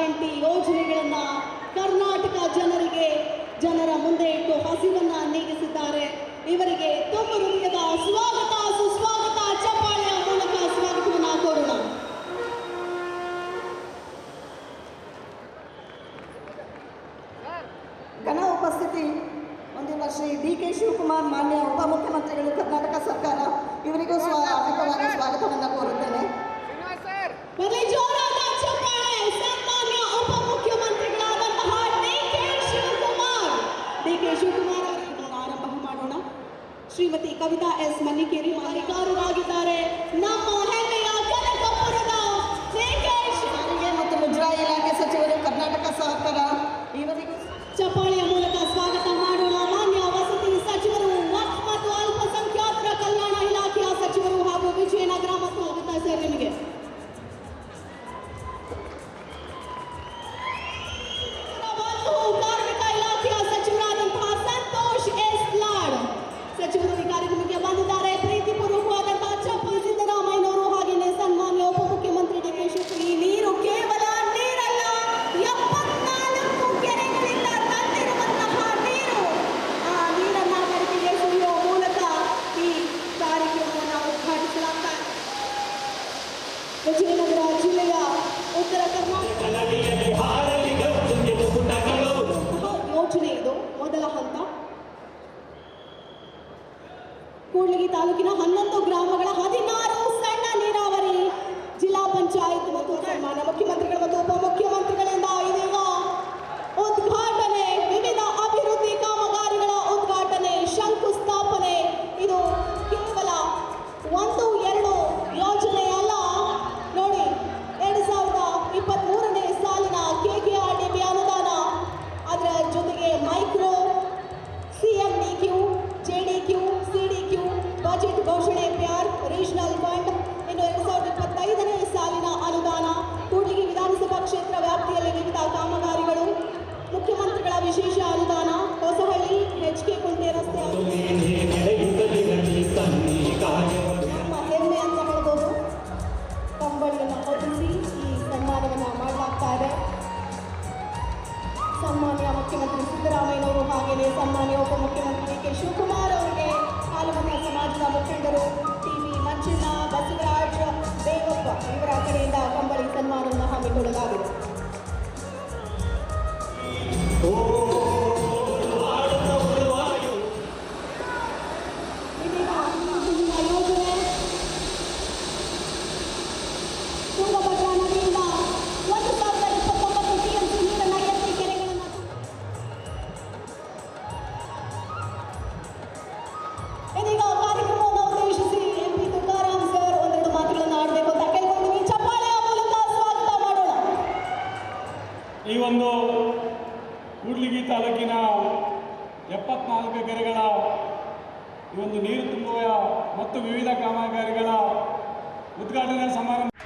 Guarantee ಯೋಜನೆಗಳನ್ನು ಕರ್ನಾಟಕ ಜನರಿಗೆ, ಜನರ ಮುಂದೆ ಇಟ್ಟು ಹಸಿವನ್ನು ನೀಗಿಸಿದ್ದಾರೆ. ಇವರಿಗೆ ತಮ್ಮ ಹೃದಯದ ಸ್ವಾಗತ, ಸುಸ್ವಾಗತ ಚಪ್ಪಾಳೆಯ ಮೂಲಕ ಸ್ವಾಗತವನ್ನು ಕೋರೋಣ. ಘನ ಉಪಸ್ಥಿತಿ ಹೊಂದಿರುವ ಶ್ರೀ ಡಿ ಕೆ ಶಿವಕುಮಾರ್, ಮಾನ್ಯ ಉಪಮುಖ್ಯಮಂತ್ರಿಗಳು, ಕರ್ನಾಟಕ ಸರ್ಕಾರ, ಇವರಿಗೂ ಸ್ವಾಗತವಾಗಿ ಸ್ವಾಗತವನ್ನು ಕೋರುತ್ತೇನೆ. ಕವಿತಾ ಎಸ್ ಮನ್ನಿಕೇರಿ ಮಾಲೀಕಾರರಾಗಿದ್ದಾರೆ ನಮ್ಮ ತಾಲೂಕಿನ ಹನ್ನೊಂದು ಗ್ರಾಮಗಳ ಹದಿನಾರು ಸಣ್ಣ ನೀರಾವರಿ ಜಿಲ್ಲಾ ಪಂಚಾಯತ್ ಮತ್ತು ಸನ್ಮಾನ್ಯ ಮುಖ್ಯಮಂತ್ರಿಗಳು ಮತ್ತು ಉಪಮುಖ್ಯಮಂತ್ರಿ ಹಾಗೆಯೇ ಸನ್ಮಾನ್ಯ ಉಪಮುಖ್ಯಮಂತ್ರಿ ಕೆ. ಶಿವಕುಮಾರ್ ಅವರಿಗೆ ಹಾಲುಮನ ಸಮಾಜದ ಮುಖಂಡರು, ಟಿ. ವಿ. ಮಂಜುನಾಥ್, ಬಸವರಾಜ್, ಬೇಗಪ್ಪ ಇವರ ಕಡೆಯಿಂದ ಕಂಬಳಿ ಸನ್ಮಾನವನ್ನು ಹಮ್ಮಿಕೊಳ್ಳಲಾಗಿದೆ. ತಾಲೂಕಿನ ಎಪ್ಪತ್ನಾಲ್ಕು ಕೆರೆಗಳ ಈ ಒಂದು ನೀರು ತುಂಬುವ ಮತ್ತು ವಿವಿಧ ಕಾಮಗಾರಿಗಳ ಉದ್ಘಾಟನಾ ಸಮಾರಂಭ